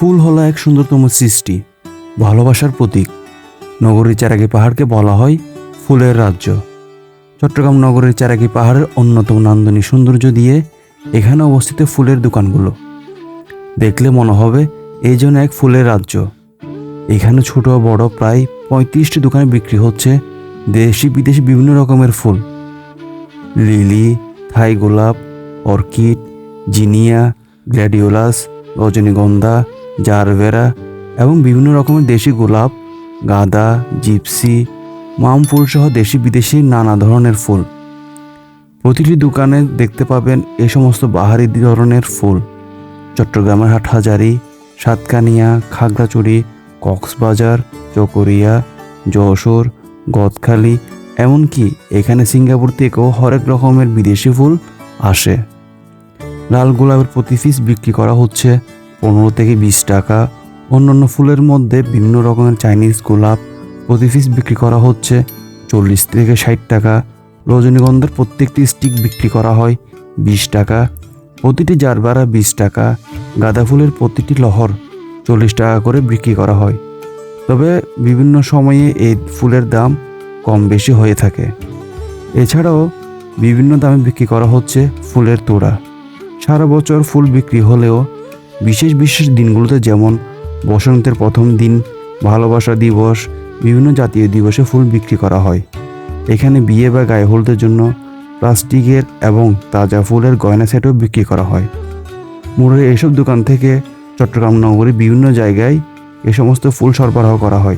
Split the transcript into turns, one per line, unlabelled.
ফুল হলো এক সুন্দরতম সৃষ্টি, ভালোবাসার প্রতীক। নগরীর চারাগি পাহাড়কে বলা হয় ফুলের রাজ্য। চট্টগ্রাম নগরের চারাগি পাহাড়ের অন্যতম নান্দনিক সৌন্দর্য দিয়ে এখানে অবস্থিত ফুলের দোকানগুলো। দেখলে মনে হবে এই জন্য এক ফুলের রাজ্য। এখানে ছোট বড় প্রায় পঁয়ত্রিশটি দোকানে বিক্রি হচ্ছে দেশি বিদেশি বিভিন্ন রকমের ফুল। লিলি, থাই গোলাপ, অর্কিড, জিনিয়া, গ্ল্যাডিওলাস, রজনীগন্ধা জারভেরা এবং বিভিন্ন রকমের দেশি গোলাপ, গাঁদা, জিপসি মাম ফুল সহ দেশি বিদেশি নানা ধরনের ফুল। প্রতিটি দোকানে দেখতে পাবেন এ সমস্ত বাহারি ধরনের ফুল। চট্টগ্রামের হাটহাজারি, সাতকানিয়া, খাগড়াছড়ি, কক্সবাজার, চকরিয়া, যশোর, গদখালি, এমনকি এখানে সিঙ্গাপুর থেকেও হরেক রকমের বিদেশি ফুল আসে। লাল গোলাপের প্রতি পিস বিক্রি করা হচ্ছে পনেরো থেকে বিশ টাকা। অন্যান্য ফুলের মধ্যে বিভিন্ন রকমের চাইনিজ গোলাপ প্রতি পিস বিক্রি করা হচ্ছে, চল্লিশ থেকে ষাট টাকা। রজনীগন্ধার প্রত্যেকটি স্টিক বিক্রি করা হয় বিশ টাকা। প্রতিটি জারবারা বিশ টাকা। গাঁদা ফুলের প্রতিটি লহর চল্লিশ টাকা করে বিক্রি করা হয়। তবে বিভিন্ন সময়ে এই ফুলের দাম কম বেশি হয়ে থাকে। এছাড়াও বিভিন্ন দামে বিক্রি করা হচ্ছে ফুলের তোড়া। সারা বছর ফুল বিক্রি হলেও বিশেষ বিশেষ দিনগুলোতে যেমন বসন্তের প্রথম দিন, ভালোবাসা দিবস, বিভিন্ন জাতীয় দিবসে ফুল বিক্রি করা হয়। এখানে বিয়ে বা গায়ে হলুদের জন্য প্লাস্টিকের এবং তাজা ফুলের গয়না সেটও বিক্রি করা হয়। মোড়ের এসব দোকান থেকে চট্টগ্রাম নগরীর বিভিন্ন জায়গায় এ সমস্ত ফুল সরবরাহ করা হয়।